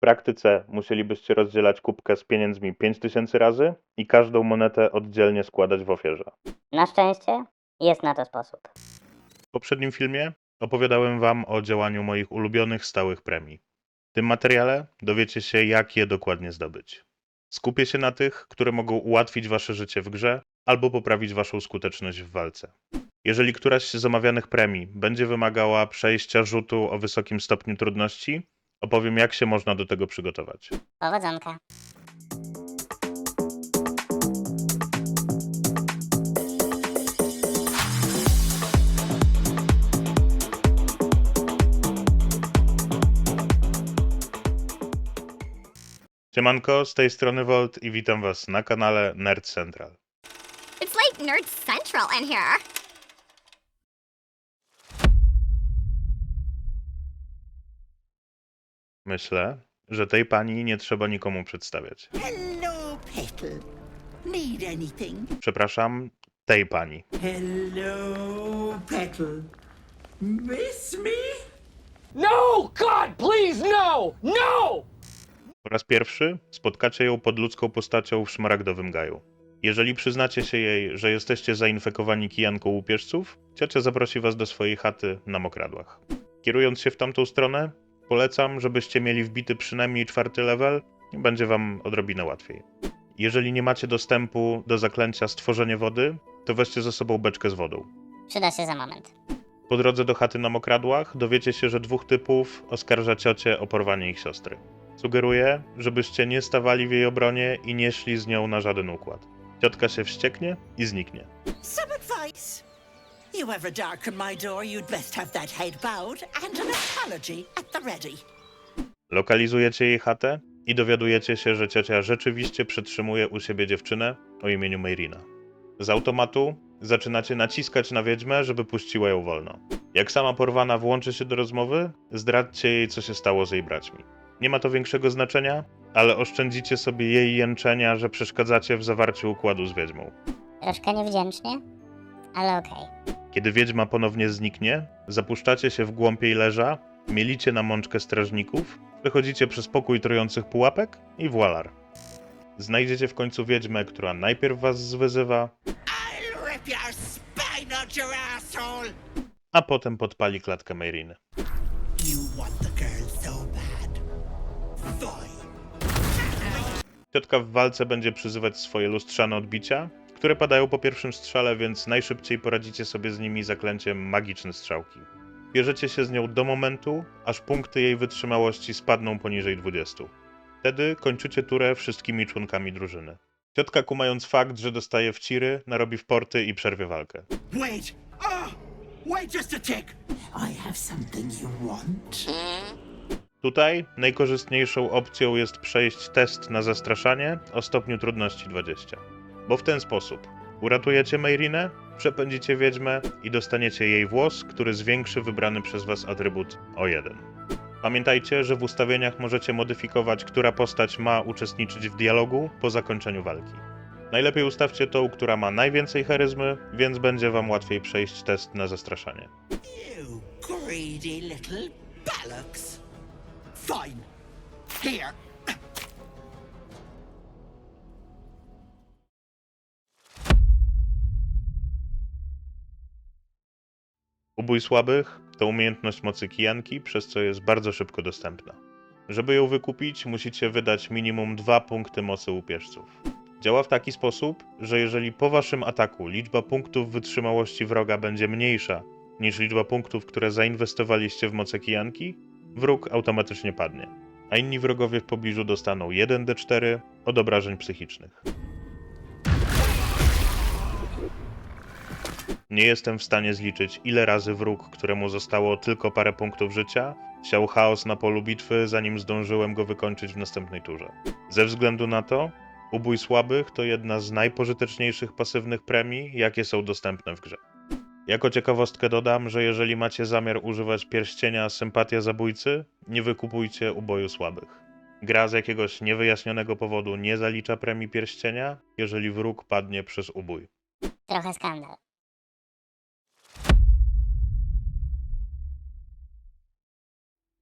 W praktyce musielibyście rozdzielać kubkę z pieniędzmi 5000 razy i każdą monetę oddzielnie składać w ofierze. Na szczęście jest na to sposób. W poprzednim filmie opowiadałem Wam o działaniu moich ulubionych stałych premii. W tym materiale dowiecie się, jak je dokładnie zdobyć. Skupię się na tych, które mogą ułatwić Wasze życie w grze albo poprawić Waszą skuteczność w walce. Jeżeli któraś z omawianych premii będzie wymagała przejścia rzutu o wysokim stopniu trudności, opowiem, jak się można do tego przygotować. Powodzonka. Siemanko, z tej strony Volt i witam Was na kanale Nerd Central. It's like Nerd Central in here. Myślę, że tej pani nie trzeba nikomu przedstawiać. Hello, Petal. Need anything? Przepraszam, tej pani. Hello, Petal. Miss me? No! God, please, no! No! Po raz pierwszy spotkacie ją pod ludzką postacią w szmaragdowym gaju. Jeżeli przyznacie się jej, że jesteście zainfekowani kijanką łupieżców, ciocia zaprosi was do swojej chaty na mokradłach. Kierując się w tamtą stronę, polecam, żebyście mieli wbity przynajmniej czwarty level i będzie wam odrobinę łatwiej. Jeżeli nie macie dostępu do zaklęcia stworzenie wody, to weźcie ze sobą beczkę z wodą. Przyda się za moment. Po drodze do chaty na mokradłach dowiecie się, że dwóch typów oskarża ciocię o porwanie ich siostry. Sugeruję, żebyście nie stawali w jej obronie i nie szli z nią na żaden układ. Ciotka się wścieknie i zniknie. Some advice. You ever darken my door, you'd best have that head bowed and an apology at the ready. Lokalizujecie jej chatę i dowiadujecie się, że ciocia rzeczywiście przetrzymuje u siebie dziewczynę o imieniu Meirina. Z automatu zaczynacie naciskać na wiedźmę, żeby puściła ją wolno. Jak sama porwana włączy się do rozmowy, zdradźcie jej, co się stało z jej braćmi. Nie ma to większego znaczenia, ale oszczędzicie sobie jej jęczenia, że przeszkadzacie w zawarciu układu z wiedźmą. Troszkę niewdzięcznie, ale okej. Kiedy wiedźma ponownie zniknie, zapuszczacie się w głąb jej leża, mielicie na mączkę strażników, przechodzicie przez pokój trujących pułapek i voilar. Znajdziecie w końcu wiedźmę, która najpierw was zwyzywa, a potem podpali klatkę Meiriny. Ciotka w walce będzie przyzywać swoje lustrzane odbicia, które padają po pierwszym strzale, więc najszybciej poradzicie sobie z nimi zaklęciem magiczne strzałki. Bierzecie się z nią do momentu, aż punkty jej wytrzymałości spadną poniżej 20. Wtedy kończycie turę wszystkimi członkami drużyny. Ciotka, kumając fakt, że dostaje wciry, narobi w porty i przerwie walkę. Wait! Oh! Wait just a tick! I have something you want. Tutaj najkorzystniejszą opcją jest przejść test na zastraszanie o stopniu trudności 20. Bo w ten sposób uratujecie Meirinę, przepędzicie wiedźmę i dostaniecie jej włos, który zwiększy wybrany przez was atrybut o 1. Pamiętajcie, że w ustawieniach możecie modyfikować, która postać ma uczestniczyć w dialogu po zakończeniu walki. Najlepiej ustawcie tą, która ma najwięcej charyzmy, więc będzie wam łatwiej przejść test na zastraszanie. You greedy little bollocks. Fine. Here. Ubój słabych to umiejętność mocy kijanki, przez co jest bardzo szybko dostępna. Żeby ją wykupić, musicie wydać minimum 2 punkty mocy łupieżców. Działa w taki sposób, że jeżeli po waszym ataku liczba punktów wytrzymałości wroga będzie mniejsza niż liczba punktów, które zainwestowaliście w moce kijanki, wróg automatycznie padnie, a inni wrogowie w pobliżu dostaną 1d4 od obrażeń psychicznych. Nie jestem w stanie zliczyć, ile razy wróg, któremu zostało tylko parę punktów życia, siał chaos na polu bitwy, zanim zdążyłem go wykończyć w następnej turze. Ze względu na to, ubój słabych to jedna z najpożyteczniejszych pasywnych premii, jakie są dostępne w grze. Jako ciekawostkę dodam, że jeżeli macie zamiar używać pierścienia sympatia zabójcy, nie wykupujcie uboju słabych. Gra z jakiegoś niewyjaśnionego powodu nie zalicza premii pierścienia, jeżeli wróg padnie przez ubój. Trochę skandal.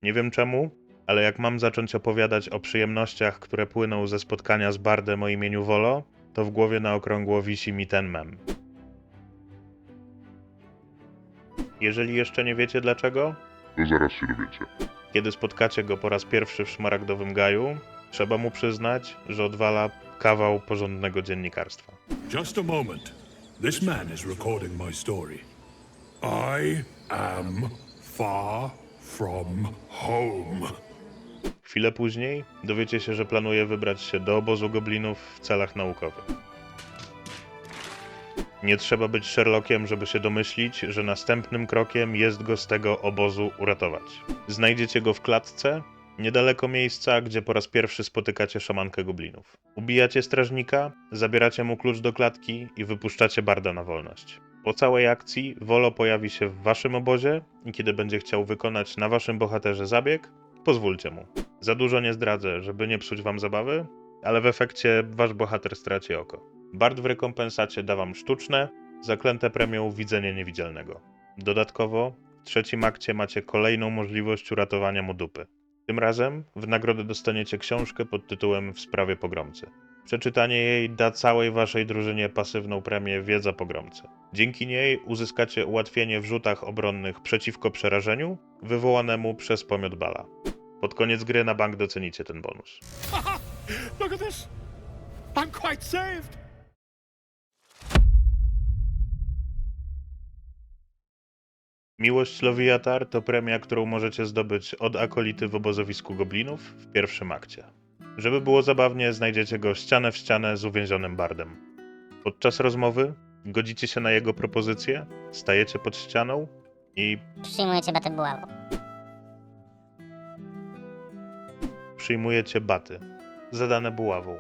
Nie wiem czemu, ale jak mam zacząć opowiadać o przyjemnościach, które płyną ze spotkania z Bardem o imieniu Volo, to w głowie na okrągło wisi mi ten mem. Jeżeli jeszcze nie wiecie dlaczego, To zaraz się dowiecie. kiedy spotkacie go po raz pierwszy w szmaragdowym gaju, trzeba mu przyznać, że odwala kawał porządnego dziennikarstwa. Just a moment. This man is recording my story. I am far from home. Chwilę później dowiecie się, że planuje wybrać się do obozu goblinów w celach naukowych. Nie trzeba być Sherlockiem, żeby się domyślić, że następnym krokiem jest go z tego obozu uratować. Znajdziecie go w klatce, niedaleko miejsca, gdzie po raz pierwszy spotykacie szamankę goblinów. Ubijacie strażnika, zabieracie mu klucz do klatki i wypuszczacie Barda na wolność. Po całej akcji Volo pojawi się w waszym obozie i kiedy będzie chciał wykonać na waszym bohaterze zabieg, pozwólcie mu. Za dużo nie zdradzę, żeby nie psuć wam zabawy, ale w efekcie wasz bohater straci oko. Bard w rekompensacie da wam sztuczne, zaklęte premią widzenie niewidzialnego. Dodatkowo w trzecim akcie macie kolejną możliwość uratowania mu dupy. Tym razem w nagrodę dostaniecie książkę pod tytułem W sprawie pogromcy. Przeczytanie jej da całej waszej drużynie pasywną premię Wiedza Pogromcy. Dzięki niej uzyskacie ułatwienie w rzutach obronnych przeciwko przerażeniu wywołanemu przez pomiot bala. Pod koniec gry na bank docenicie ten bonus. Look at this. I'm quite saved. Miłość Lowiatar to premia, którą możecie zdobyć od akolity w obozowisku goblinów w pierwszym akcie. Żeby było zabawnie, znajdziecie go ścianę w ścianę z uwięzionym bardem. Podczas rozmowy godzicie się na jego propozycję, stajecie pod ścianą i Przyjmujecie batę buławą. przyjmujecie baty, zadane buławą.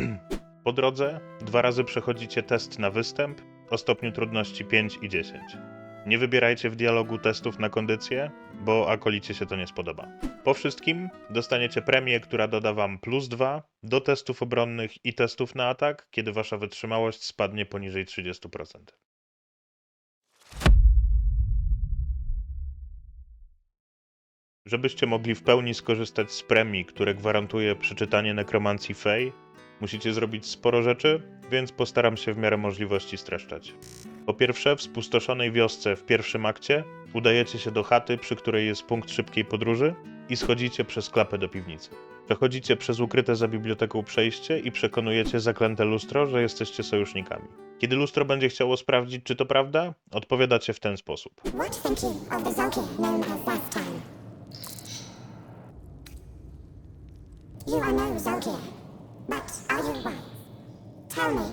po drodze dwa razy przechodzicie test na występ o stopniu trudności 5 i 10. Nie wybierajcie w dialogu testów na kondycję, bo akolicie się to nie spodoba. Po wszystkim dostaniecie premię, która doda wam plus 2 do testów obronnych i testów na atak, kiedy wasza wytrzymałość spadnie poniżej 30%. Żebyście mogli w pełni skorzystać z premii, które gwarantuje przeczytanie nekromancji Fey, musicie zrobić sporo rzeczy, więc postaram się w miarę możliwości streszczać. Po pierwsze, w spustoszonej wiosce w pierwszym akcie udajecie się do chaty, przy której jest punkt szybkiej podróży i schodzicie przez klapę do piwnicy. Przechodzicie przez ukryte za biblioteką przejście i przekonujecie zaklęte lustro, że jesteście sojusznikami. Kiedy lustro będzie chciało sprawdzić, czy to prawda, odpowiadacie w ten sposób. No? Tell me,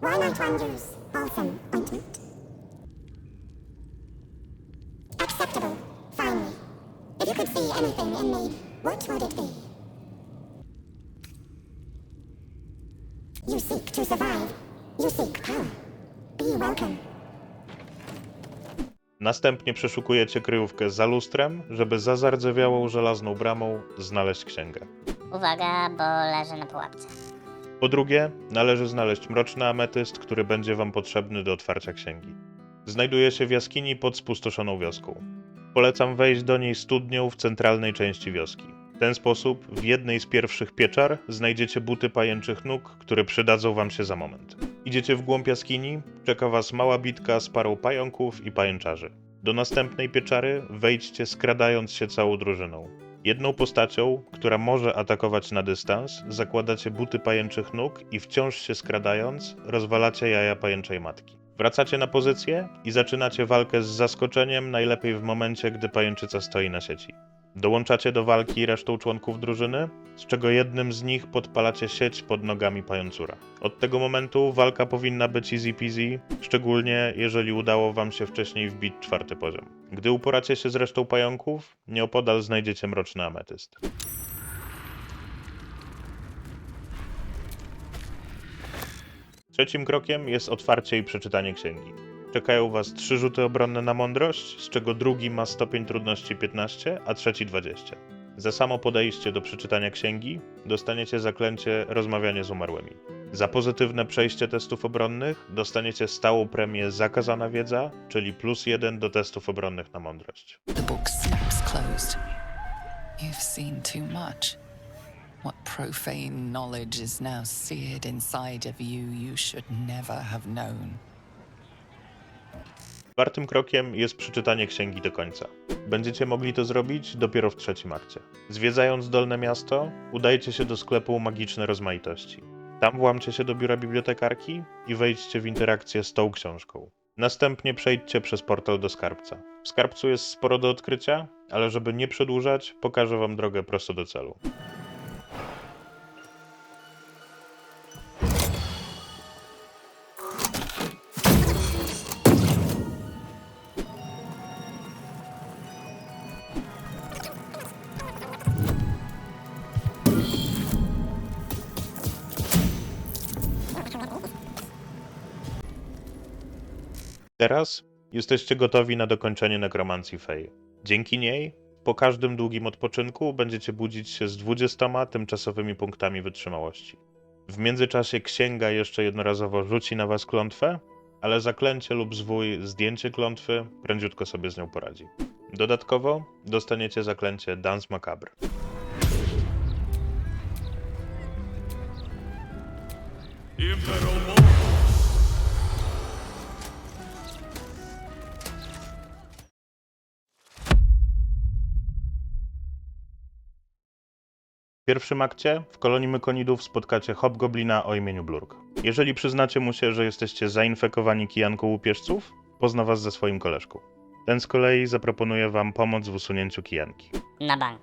why not one use balsam ointment? Acceptable, finally. If you could see anything in me, what would it be? You seek to survive. You seek power. Be welcome. Następnie przeszukujecie kryjówkę za lustrem, żeby za zardzewiałą żelazną bramą znaleźć księgę. Uwaga, bo leży na pułapce. Po drugie, należy znaleźć mroczny ametyst, który będzie wam potrzebny do otwarcia księgi. Znajduje się w jaskini pod spustoszoną wioską. Polecam wejść do niej studnią w centralnej części wioski. W ten sposób w jednej z pierwszych pieczar znajdziecie buty pajęczych nóg, które przydadzą wam się za moment. Idziecie w głąb jaskini, czeka was mała bitka z parą pająków i pajęczarzy. Do następnej pieczary wejdźcie skradając się całą drużyną. Jedną postacią, która może atakować na dystans, zakładacie buty pajęczych nóg i wciąż się skradając, rozwalacie jaja pajęczej matki. Wracacie na pozycję i zaczynacie walkę z zaskoczeniem, najlepiej w momencie, gdy pajęczyca stoi na sieci. Dołączacie do walki resztą członków drużyny, z czego jednym z nich podpalacie sieć pod nogami pającura. Od tego momentu walka powinna być easy peasy, szczególnie jeżeli udało wam się wcześniej wbić czwarty poziom. Gdy uporacie się z resztą pająków, nieopodal znajdziecie mroczny ametyst. Trzecim krokiem jest otwarcie i przeczytanie księgi. Czekają Was trzy rzuty obronne na mądrość, z czego drugi ma stopień trudności 15, a trzeci 20. Za samo podejście do przeczytania księgi dostaniecie zaklęcie rozmawianie z umarłymi. Za pozytywne przejście testów obronnych dostaniecie stałą premię Zakazana Wiedza, czyli plus jeden do testów obronnych na mądrość. The book. What profane knowledge is now seared inside of you you should never have known. Czwartym krokiem jest przeczytanie księgi do końca. Będziecie mogli to zrobić dopiero w trzecim akcie. Zwiedzając Dolne Miasto, udajcie się do sklepu Magiczne Rozmaitości. Tam włamcie się do biura bibliotekarki i wejdźcie w interakcję z tą książką. Następnie przejdźcie przez portal do skarbca. W skarbcu jest sporo do odkrycia, ale żeby nie przedłużać, pokażę wam drogę prosto do celu. Teraz jesteście gotowi na dokończenie nekromancji Fey. Dzięki niej, po każdym długim odpoczynku będziecie budzić się z 20 tymczasowymi punktami wytrzymałości. W międzyczasie księga jeszcze jednorazowo rzuci na was klątwę, ale zaklęcie lub zwój zdjęcie klątwy prędziutko sobie z nią poradzi. Dodatkowo dostaniecie zaklęcie Dance Macabre. W pierwszym akcie w kolonii Mykonidów spotkacie hobgoblina o imieniu Blurk. Jeżeli przyznacie mu się, że jesteście zainfekowani kijanką łupieżców, pozna was ze swoim koleżką. Ten z kolei zaproponuje wam pomoc w usunięciu kijanki. Na bank.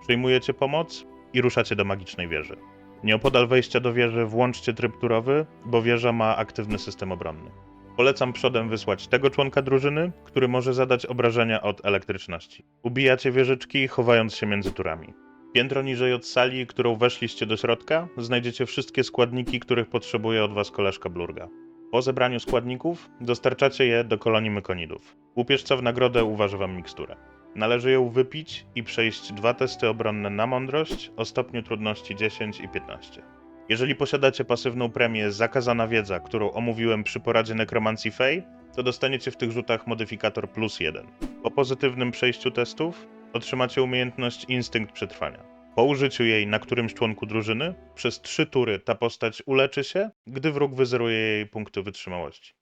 Przyjmujecie pomoc i ruszacie do magicznej wieży. Nieopodal wejścia do wieży włączcie tryb turowy, bo wieża ma aktywny system obronny. Polecam przodem wysłać tego członka drużyny, który może zadać obrażenia od elektryczności. Ubijacie wieżyczki, chowając się między turami. Piętro niżej od sali, którą weszliście do środka, znajdziecie wszystkie składniki, których potrzebuje od was koleżka Blurga. Po zebraniu składników dostarczacie je do kolonii Mykonidów. Łupieżca w nagrodę uważy wam miksturę. Należy ją wypić i przejść dwa testy obronne na mądrość o stopniu trudności 10 i 15. Jeżeli posiadacie pasywną premię Zakazana Wiedza, którą omówiłem przy poradzie Nekromancji Fey, to dostaniecie w tych rzutach modyfikator plus 1. Po pozytywnym przejściu testów otrzymacie umiejętność Instynkt Przetrwania. Po użyciu jej na którymś członku drużyny, przez trzy tury ta postać uleczy się, gdy wróg wyzeruje jej punkty wytrzymałości.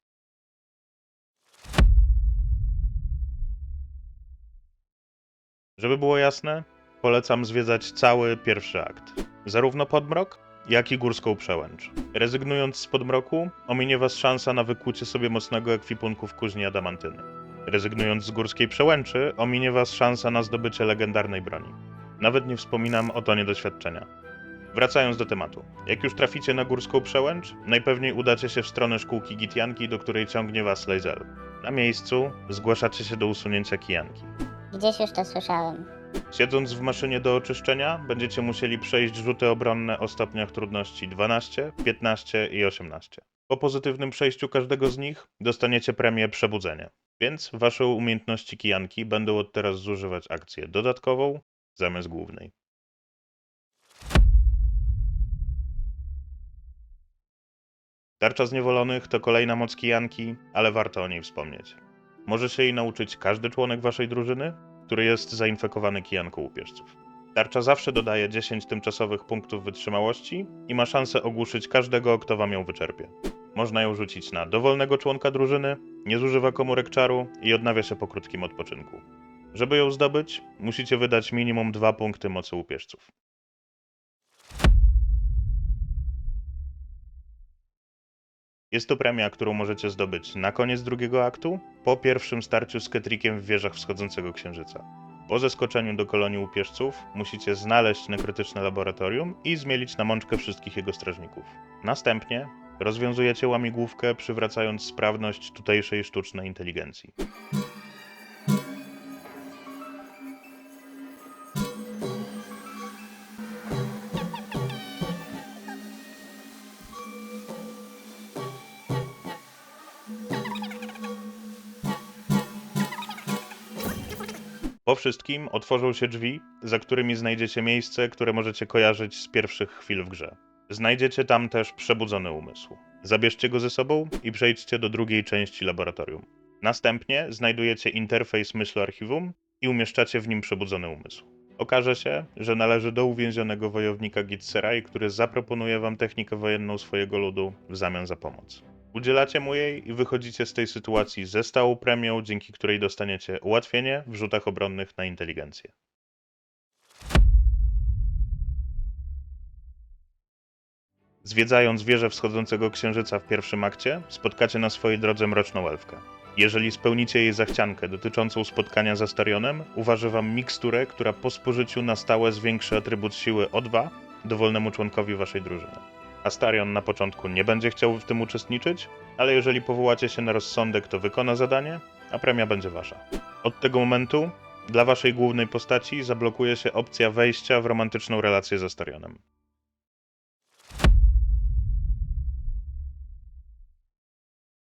Żeby było jasne, polecam zwiedzać cały pierwszy akt. Zarówno podmrok, jak i górską przełęcz. Rezygnując z podmroku, ominie was szansa na wykucie sobie mocnego ekwipunku w kuźni adamantyny. Rezygnując z górskiej przełęczy, ominie was szansa na zdobycie legendarnej broni. Nawet nie wspominam o tonie doświadczenia. Wracając do tematu. Jak już traficie na górską przełęcz, najpewniej udacie się w stronę szkółki Gitianki, do której ciągnie was Lazel. Na miejscu zgłaszacie się do usunięcia kijanki. Gdzieś już to słyszałem. Siedząc w maszynie do oczyszczenia, będziecie musieli przejść rzuty obronne o stopniach trudności 12, 15 i 18. Po pozytywnym przejściu każdego z nich dostaniecie premię Przebudzenie. Więc wasze umiejętności kijanki będą od teraz zużywać akcję dodatkową zamiast głównej. Tarcza Zniewolonych to kolejna moc kijanki, ale warto o niej wspomnieć. Może się jej nauczyć każdy członek waszej drużyny, który jest zainfekowany kijanką łupieżców. Tarcza zawsze dodaje 10 tymczasowych punktów wytrzymałości i ma szansę ogłuszyć każdego, kto wam ją wyczerpie. Można ją rzucić na dowolnego członka drużyny, nie zużywa komórek czaru i odnawia się po krótkim odpoczynku. Żeby ją zdobyć, musicie wydać minimum 2 punkty mocy łupieżców. Jest to premia, którą możecie zdobyć na koniec drugiego aktu, po pierwszym starciu z Ketrikiem w wieżach wschodzącego księżyca. Po zeskoczeniu do kolonii łupieżców musicie znaleźć nekrytyczne laboratorium i zmielić na mączkę wszystkich jego strażników. Następnie rozwiązujecie łamigłówkę, przywracając sprawność tutejszej sztucznej inteligencji. Po wszystkim otworzą się drzwi, za którymi znajdziecie miejsce, które możecie kojarzyć z pierwszych chwil w grze. Znajdziecie tam też przebudzony umysł. Zabierzcie go ze sobą i przejdźcie do drugiej części laboratorium. Następnie znajdujecie interfejs myślu archiwum i umieszczacie w nim przebudzony umysł. Okaże się, że należy do uwięzionego wojownika Gitseraj, który zaproponuje wam technikę wojenną swojego ludu w zamian za pomoc. Udzielacie mu jej i wychodzicie z tej sytuacji ze stałą premią, dzięki której dostaniecie ułatwienie w rzutach obronnych na inteligencję. Zwiedzając wieżę wschodzącego księżyca w pierwszym akcie, spotkacie na swojej drodze mroczną elfkę. Jeżeli spełnicie jej zachciankę dotyczącą spotkania z Astarionem, uważy wam miksturę, która po spożyciu na stałe zwiększy atrybut siły o 2 dowolnemu członkowi waszej drużyny. Astarion na początku nie będzie chciał w tym uczestniczyć, ale jeżeli powołacie się na rozsądek, to wykona zadanie, a premia będzie wasza. Od tego momentu dla waszej głównej postaci zablokuje się opcja wejścia w romantyczną relację z Astarionem.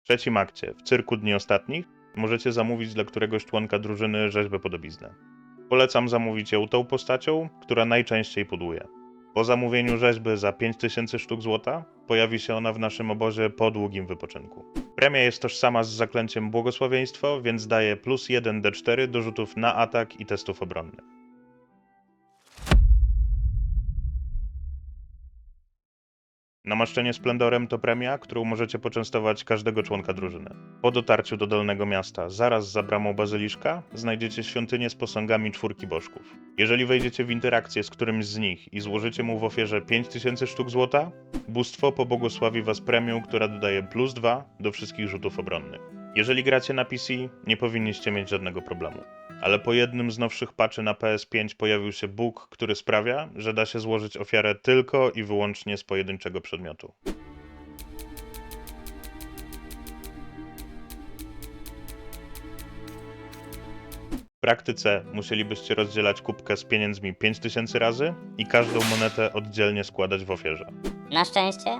Trzecim akcie, w cyrku Dni Ostatnich, możecie zamówić dla któregoś członka drużyny rzeźbę podobiznę. Polecam zamówić ją tą postacią, która najczęściej pudłuje. Po zamówieniu rzeźby za 5000 sztuk złota pojawi się ona w naszym obozie po długim wypoczynku. Premia jest tożsama z zaklęciem błogosławieństwo, więc daje plus 1 d4 do rzutów na atak i testów obronnych. Namaszczenie splendorem to premia, którą możecie poczęstować każdego członka drużyny. Po dotarciu do Dolnego Miasta, zaraz za bramą Bazyliszka, znajdziecie świątynię z posągami czwórki bożków. Jeżeli wejdziecie w interakcję z którymś z nich i złożycie mu w ofierze 5000 sztuk złota, bóstwo pobłogosławi was premią, która dodaje plus 2 do wszystkich rzutów obronnych. Jeżeli gracie na PC, nie powinniście mieć żadnego problemu. Ale po jednym z nowszych patchy na PS5 pojawił się bug, który sprawia, że da się złożyć ofiarę tylko i wyłącznie z pojedynczego przedmiotu. W praktyce musielibyście rozdzielać kubkę z pieniędzmi 5000 razy i każdą monetę oddzielnie składać w ofierze. Na szczęście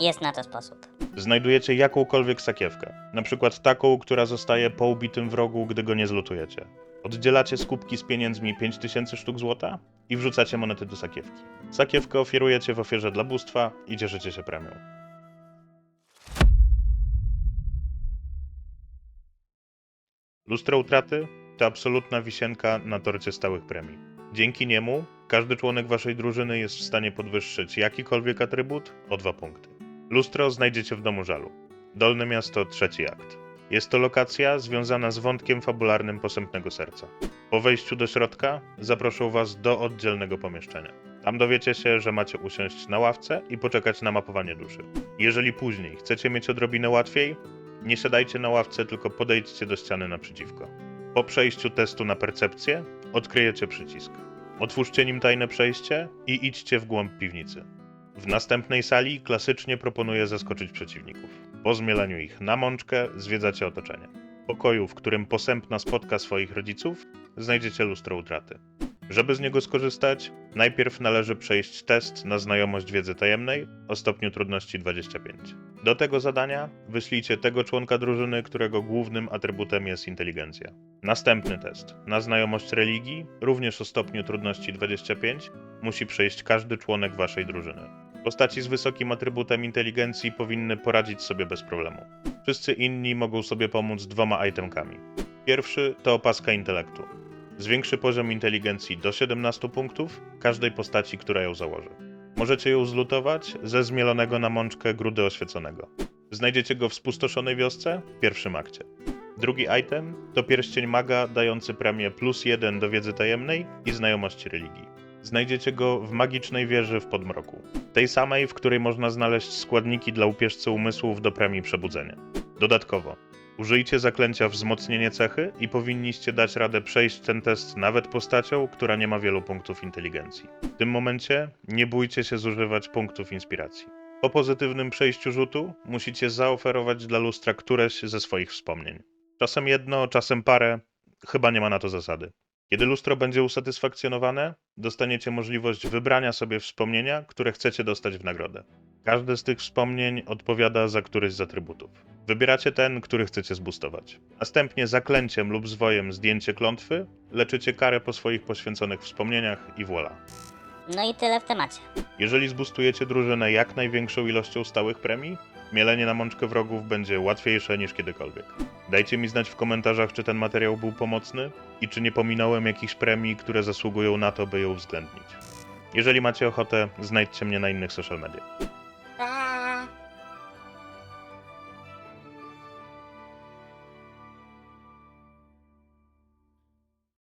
jest na to sposób. Znajdujecie jakąkolwiek sakiewkę, na przykład taką, która zostaje po ubitym wrogu, gdy go nie zlutujecie. Oddzielacie z kubki z pieniędzmi 5000 sztuk złota i wrzucacie monety do sakiewki. Sakiewkę ofiarujecie w ofierze dla bóstwa i cieszycie się premią. Lustro utraty to absolutna wisienka na torcie stałych premii. Dzięki niemu każdy członek waszej drużyny jest w stanie podwyższyć jakikolwiek atrybut o dwa punkty. Lustro znajdziecie w domu żalu. Dolne miasto, trzeci akt. Jest to lokacja związana z wątkiem fabularnym posępnego serca. Po wejściu do środka zaproszą was do oddzielnego pomieszczenia. Tam dowiecie się, że macie usiąść na ławce i poczekać na mapowanie duszy. Jeżeli później chcecie mieć odrobinę łatwiej, nie siadajcie na ławce, tylko podejdźcie do ściany naprzeciwko. Po przejściu testu na percepcję odkryjecie przycisk. Otwórzcie nim tajne przejście i idźcie w głąb piwnicy. W następnej sali klasycznie proponuję zaskoczyć przeciwników. Po zmieleniu ich na mączkę zwiedzacie otoczenie. W pokoju, w którym posępna spotka swoich rodziców, znajdziecie lustro utraty. Żeby z niego skorzystać, najpierw należy przejść test na znajomość wiedzy tajemnej o stopniu trudności 25. Do tego zadania wyślijcie tego członka drużyny, którego głównym atrybutem jest inteligencja. Następny test na znajomość religii, również o stopniu trudności 25, musi przejść każdy członek waszej drużyny. Postaci z wysokim atrybutem inteligencji powinny poradzić sobie bez problemu. Wszyscy inni mogą sobie pomóc dwoma itemkami. Pierwszy to opaska intelektu. Zwiększy poziom inteligencji do 17 punktów każdej postaci, która ją założy. Możecie ją zlutować ze zmielonego na mączkę grudy oświeconego. Znajdziecie go w spustoszonej wiosce w pierwszym akcie. Drugi item to pierścień maga dający premię plus 1 do wiedzy tajemnej i znajomości religii. Znajdziecie go w magicznej wieży w podmroku. Tej samej, w której można znaleźć składniki dla upierzcy umysłów do premii przebudzenia. Dodatkowo, użyjcie zaklęcia wzmocnienie cechy i powinniście dać radę przejść ten test nawet postacią, która nie ma wielu punktów inteligencji. W tym momencie nie bójcie się zużywać punktów inspiracji. Po pozytywnym przejściu rzutu musicie zaoferować dla lustra któreś ze swoich wspomnień. Czasem jedno, czasem parę, chyba nie ma na to zasady. Kiedy lustro będzie usatysfakcjonowane, dostaniecie możliwość wybrania sobie wspomnienia, które chcecie dostać w nagrodę. Każde z tych wspomnień odpowiada za któryś z atrybutów. Wybieracie ten, który chcecie zbustować. Następnie zaklęciem lub zwojem zdjęcie klątwy, leczycie karę po swoich poświęconych wspomnieniach i voilà. No i tyle w temacie. Jeżeli zbustujecie drużynę jak największą ilością stałych premii, mielenie na mączkę wrogów będzie łatwiejsze niż kiedykolwiek. Dajcie mi znać w komentarzach, czy ten materiał był pomocny i czy nie pominąłem jakichś premii, które zasługują na to, by ją uwzględnić. Jeżeli macie ochotę, znajdźcie mnie na innych social mediach.